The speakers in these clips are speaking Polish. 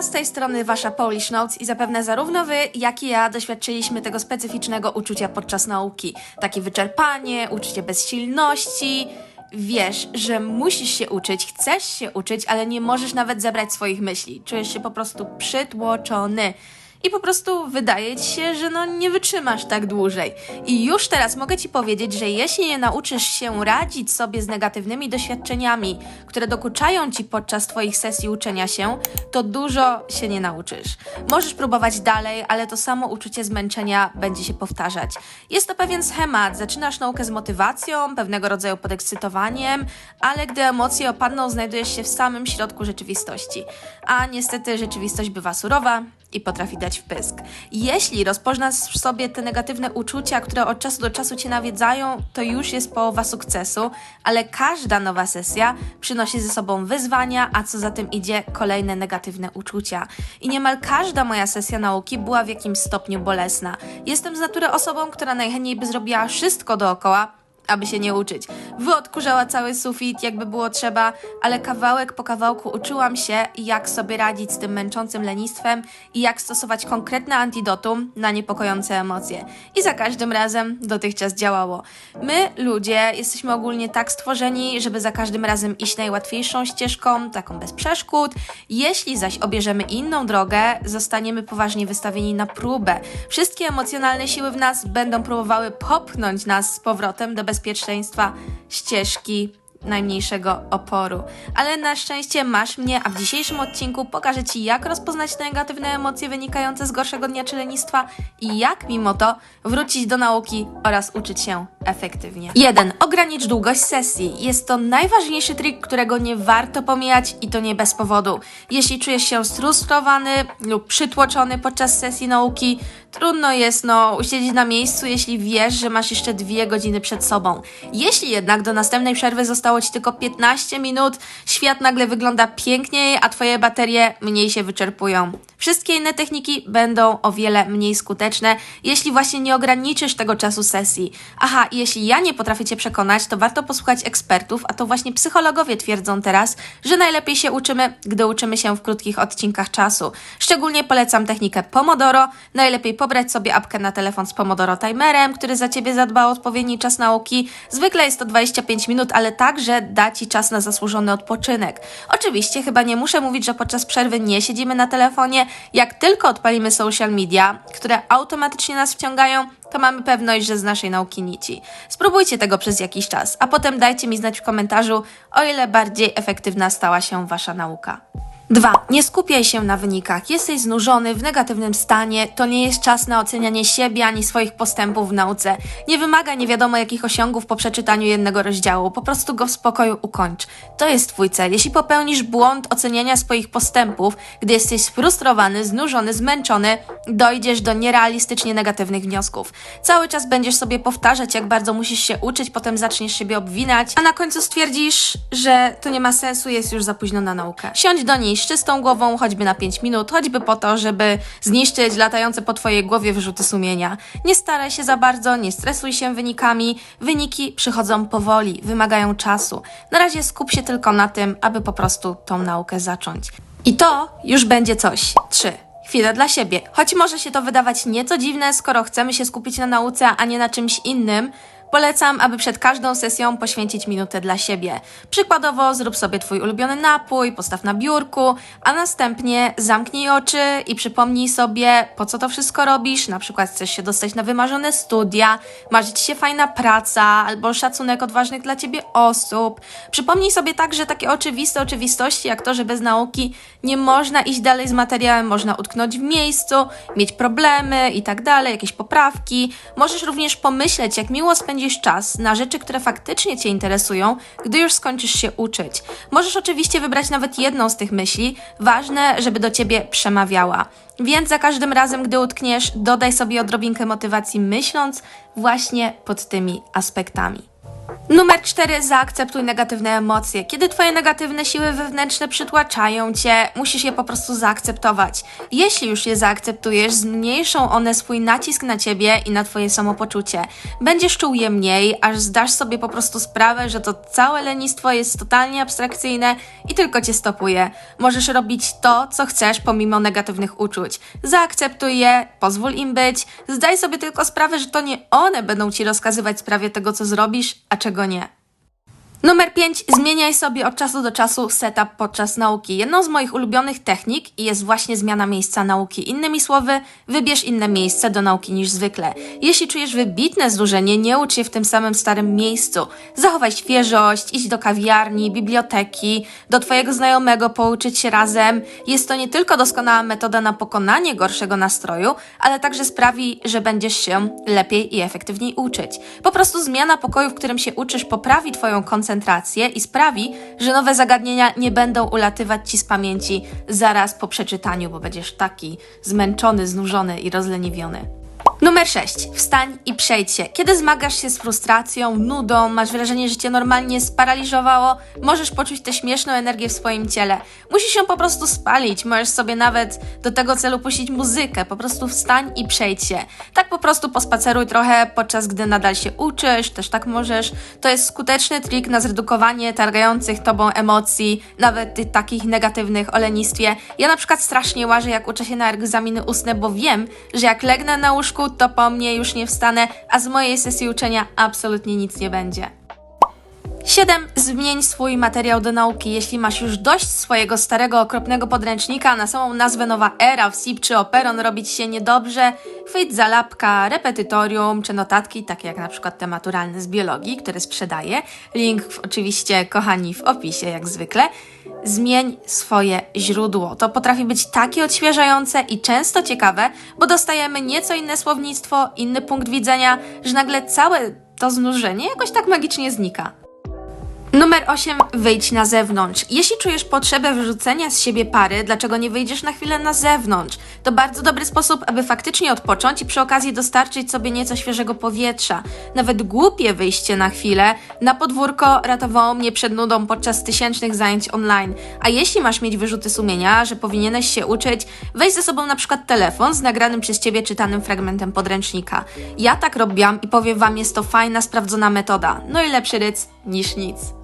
Z tej strony wasza Polish Notes i zapewne zarówno wy, jak i ja doświadczyliśmy tego specyficznego uczucia podczas nauki. Takie wyczerpanie, uczucie bezsilności. Wiesz, że musisz się uczyć, chcesz się uczyć, ale nie możesz nawet zebrać swoich myśli. Czujesz się po prostu przytłoczony. I po prostu wydaje ci się, że no nie wytrzymasz tak dłużej. I już teraz mogę ci powiedzieć, że jeśli nie nauczysz się radzić sobie z negatywnymi doświadczeniami, które dokuczają ci podczas twoich sesji uczenia się, to dużo się nie nauczysz. Możesz próbować dalej, ale to samo uczucie zmęczenia będzie się powtarzać. Jest to pewien schemat. Zaczynasz naukę z motywacją, pewnego rodzaju podekscytowaniem, ale gdy emocje opadną, znajdujesz się w samym środku rzeczywistości. A niestety rzeczywistość bywa surowa, i potrafi dać wpysk. Jeśli rozpoznasz w sobie te negatywne uczucia, które od czasu do czasu cię nawiedzają, to już jest połowa sukcesu, ale każda nowa sesja przynosi ze sobą wyzwania, a co za tym idzie, kolejne negatywne uczucia. I niemal każda moja sesja nauki była w jakimś stopniu bolesna. Jestem z natury osobą, która najchętniej by zrobiła wszystko dookoła, aby się nie uczyć. Wyodkurzała cały sufit, jakby było trzeba, ale kawałek po kawałku uczyłam się, jak sobie radzić z tym męczącym lenistwem i jak stosować konkretne antidotum na niepokojące emocje. I za każdym razem dotychczas działało. My, ludzie, jesteśmy ogólnie tak stworzeni, żeby za każdym razem iść najłatwiejszą ścieżką, taką bez przeszkód. Jeśli zaś obierzemy inną drogę, zostaniemy poważnie wystawieni na próbę. Wszystkie emocjonalne siły w nas będą próbowały popchnąć nas z powrotem do bezpieczeństwa ścieżki najmniejszego oporu. Ale na szczęście masz mnie, a w dzisiejszym odcinku pokażę Ci, jak rozpoznać negatywne emocje wynikające z gorszego dnia czy lenistwa i jak mimo to wrócić do nauki oraz uczyć się efektywnie. 1. Ogranicz długość sesji. Jest to najważniejszy trik, którego nie warto pomijać i to nie bez powodu. Jeśli czujesz się sfrustrowany lub przytłoczony podczas sesji nauki, trudno jest no usiedzieć na miejscu, jeśli wiesz, że masz jeszcze dwie godziny przed sobą. Jeśli jednak do następnej przerwy zostało Ci tylko 15 minut, świat nagle wygląda piękniej, a Twoje baterie mniej się wyczerpują. Wszystkie inne techniki będą o wiele mniej skuteczne, jeśli właśnie nie ograniczysz tego czasu sesji. Aha, jeśli ja nie potrafię Cię przekonać, to warto posłuchać ekspertów, a to właśnie psychologowie twierdzą teraz, że najlepiej się uczymy, gdy uczymy się w krótkich odcinkach czasu. Szczególnie polecam technikę Pomodoro. Najlepiej pobrać sobie apkę na telefon z Pomodoro Timerem, który za Ciebie zadba o odpowiedni czas nauki. Zwykle jest to 25 minut, ale także da Ci czas na zasłużony odpoczynek. Oczywiście chyba nie muszę mówić, że podczas przerwy nie siedzimy na telefonie. Jak tylko odpalimy social media, które automatycznie nas wciągają, to mamy pewność, że z naszej nauki nici. Spróbujcie tego przez jakiś czas, a potem dajcie mi znać w komentarzu, o ile bardziej efektywna stała się Wasza nauka. 2. Nie skupiaj się na wynikach. Jesteś znużony, w negatywnym stanie. To nie jest czas na ocenianie siebie ani swoich postępów w nauce. Nie wymaga nie wiadomo jakich osiągów po przeczytaniu jednego rozdziału. Po prostu go w spokoju ukończ. To jest Twój cel. Jeśli popełnisz błąd oceniania swoich postępów, gdy jesteś sfrustrowany, znużony, zmęczony, dojdziesz do nierealistycznie negatywnych wniosków. Cały czas będziesz sobie powtarzać, jak bardzo musisz się uczyć, potem zaczniesz siebie obwinać, a na końcu stwierdzisz, że to nie ma sensu, jest już za późno na naukę. Siądź do niej z czystą głową, choćby na 5 minut, choćby po to, żeby zniszczyć latające po twojej głowie wyrzuty sumienia. Nie staraj się za bardzo, nie stresuj się wynikami. Wyniki przychodzą powoli, wymagają czasu. Na razie skup się tylko na tym, aby po prostu tą naukę zacząć. I to już będzie coś. 3. Chwilę dla siebie. Choć może się to wydawać nieco dziwne, skoro chcemy się skupić na nauce, a nie na czymś innym, Polecam, aby przed każdą sesją poświęcić minutę dla siebie. Przykładowo zrób sobie Twój ulubiony napój, postaw na biurku, a następnie zamknij oczy i przypomnij sobie, po co to wszystko robisz. Na przykład chcesz się dostać na wymarzone studia, marzy Ci się fajna praca albo szacunek od ważnych dla Ciebie osób. Przypomnij sobie także takie oczywiste oczywistości, jak to, że bez nauki nie można iść dalej z materiałem, można utknąć w miejscu, mieć problemy i tak dalej, jakieś poprawki. Możesz również pomyśleć, jak miło spędzić spędzisz czas na rzeczy, które faktycznie Cię interesują, gdy już skończysz się uczyć. Możesz oczywiście wybrać nawet jedną z tych myśli, ważne, żeby do Ciebie przemawiała. Więc za każdym razem, gdy utkniesz, dodaj sobie odrobinkę motywacji, myśląc właśnie pod tymi aspektami. Numer 4. Zaakceptuj negatywne emocje. Kiedy twoje negatywne siły wewnętrzne przytłaczają cię, musisz je po prostu zaakceptować. Jeśli już je zaakceptujesz, zmniejszą one swój nacisk na ciebie i na twoje samopoczucie. Będziesz czuł je mniej, aż zdasz sobie po prostu sprawę, że to całe lenistwo jest totalnie abstrakcyjne i tylko cię stopuje. Możesz robić to, co chcesz pomimo negatywnych uczuć. Zaakceptuj je, pozwól im być, zdaj sobie tylko sprawę, że to nie one będą ci rozkazywać w sprawie tego, co zrobisz, a czego nie. Numer 5. Zmieniaj sobie od czasu do czasu setup podczas nauki. Jedną z moich ulubionych technik jest właśnie zmiana miejsca nauki. Innymi słowy, wybierz inne miejsce do nauki niż zwykle. Jeśli czujesz wybitne znużenie, nie ucz się w tym samym starym miejscu. Zachowaj świeżość, idź do kawiarni, biblioteki, do twojego znajomego, pouczyć się razem. Jest to nie tylko doskonała metoda na pokonanie gorszego nastroju, ale także sprawi, że będziesz się lepiej i efektywniej uczyć. Po prostu zmiana pokoju, w którym się uczysz, poprawi twoją koncentrację i sprawi, że nowe zagadnienia nie będą ulatywać ci z pamięci zaraz po przeczytaniu, bo będziesz taki zmęczony, znużony i rozleniwiony. Numer 6. Wstań i przejdź się. Kiedy zmagasz się z frustracją, nudą, masz wrażenie, że cię normalnie sparaliżowało, możesz poczuć tę śmieszną energię w swoim ciele. Musisz się po prostu spalić, możesz sobie nawet do tego celu puścić muzykę. Po prostu wstań i przejdź się. Tak po prostu pospaceruj trochę, podczas gdy nadal się uczysz, też tak możesz. To jest skuteczny trik na zredukowanie targających tobą emocji, nawet tych takich negatywnych o lenistwie. Ja na przykład strasznie łażę, jak uczę się na egzaminy ustne, bo wiem, że jak legnę na łóżku, to po mnie już nie wstanę, a z mojej sesji uczenia absolutnie nic nie będzie. 7. Zmień swój materiał do nauki. Jeśli masz już dość swojego starego, okropnego podręcznika, na samą nazwę nowa era w SIP czy Operon robić się niedobrze, chwyć za lapka, repetytorium czy notatki, takie jak na przykład te maturalne z biologii, które sprzedaję. Link w- oczywiście, kochani, w opisie jak zwykle. Zmień swoje źródło. To potrafi być takie odświeżające i często ciekawe, bo dostajemy nieco inne słownictwo, inny punkt widzenia, że nagle całe to znużenie jakoś tak magicznie znika. Numer 8. Wyjdź na zewnątrz. Jeśli czujesz potrzebę wyrzucenia z siebie pary, dlaczego nie wyjdziesz na chwilę na zewnątrz? To bardzo dobry sposób, aby faktycznie odpocząć i przy okazji dostarczyć sobie nieco świeżego powietrza. Nawet głupie wyjście na chwilę na podwórko ratowało mnie przed nudą podczas tysięcznych zajęć online. A jeśli masz mieć wyrzuty sumienia, że powinieneś się uczyć, weź ze sobą na przykład telefon z nagranym przez ciebie czytanym fragmentem podręcznika. Ja tak robiłam i powiem wam, jest to fajna, sprawdzona metoda. No i lepszy ryc niż nic.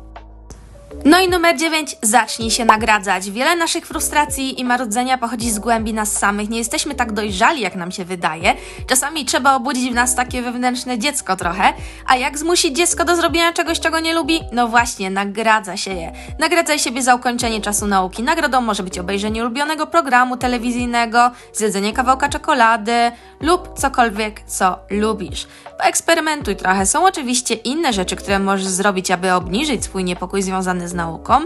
No i numer 9. Zacznij się nagradzać. Wiele naszych frustracji i marudzenia pochodzi z głębi nas samych. Nie jesteśmy tak dojrzali, jak nam się wydaje. Czasami trzeba obudzić w nas takie wewnętrzne dziecko trochę. A jak zmusić dziecko do zrobienia czegoś, czego nie lubi? No właśnie, nagradza się je. Nagradzaj siebie za ukończenie czasu nauki. Nagrodą może być obejrzenie ulubionego programu telewizyjnego, zjedzenie kawałka czekolady lub cokolwiek, co lubisz. Poeksperymentuj trochę. Są oczywiście inne rzeczy, które możesz zrobić, aby obniżyć swój niepokój związany z nauką,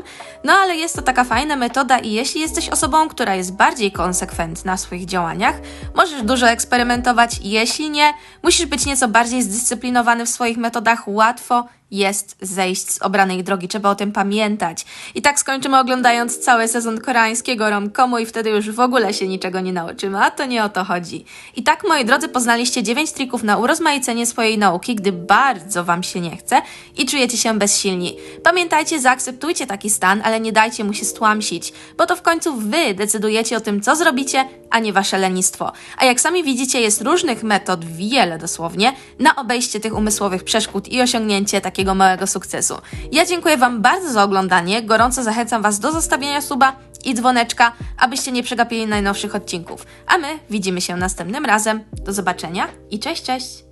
no ale jest to taka fajna metoda i jeśli jesteś osobą, która jest bardziej konsekwentna w swoich działaniach, możesz dużo eksperymentować. Jeśli nie, musisz być nieco bardziej zdyscyplinowany w swoich metodach. Łatwo jest zejść z obranej drogi, trzeba o tym pamiętać. I tak skończymy oglądając cały sezon koreańskiego romkomu i wtedy już w ogóle się niczego nie nauczymy, a to nie o to chodzi. I tak, moi drodzy, poznaliście 9 trików na urozmaicenie swojej nauki, gdy bardzo Wam się nie chce i czujecie się bezsilni. Pamiętajcie, zaakceptujcie taki stan, ale nie dajcie mu się stłamsić, bo to w końcu Wy decydujecie o tym, co zrobicie, a nie Wasze lenistwo. A jak sami widzicie, jest różnych metod, wiele dosłownie, na obejście tych umysłowych przeszkód i osiągnięcie takiego małego sukcesu. Ja dziękuję Wam bardzo za oglądanie, gorąco zachęcam Was do zostawienia suba i dzwoneczka, abyście nie przegapili najnowszych odcinków. A my widzimy się następnym razem. Do zobaczenia i cześć, cześć!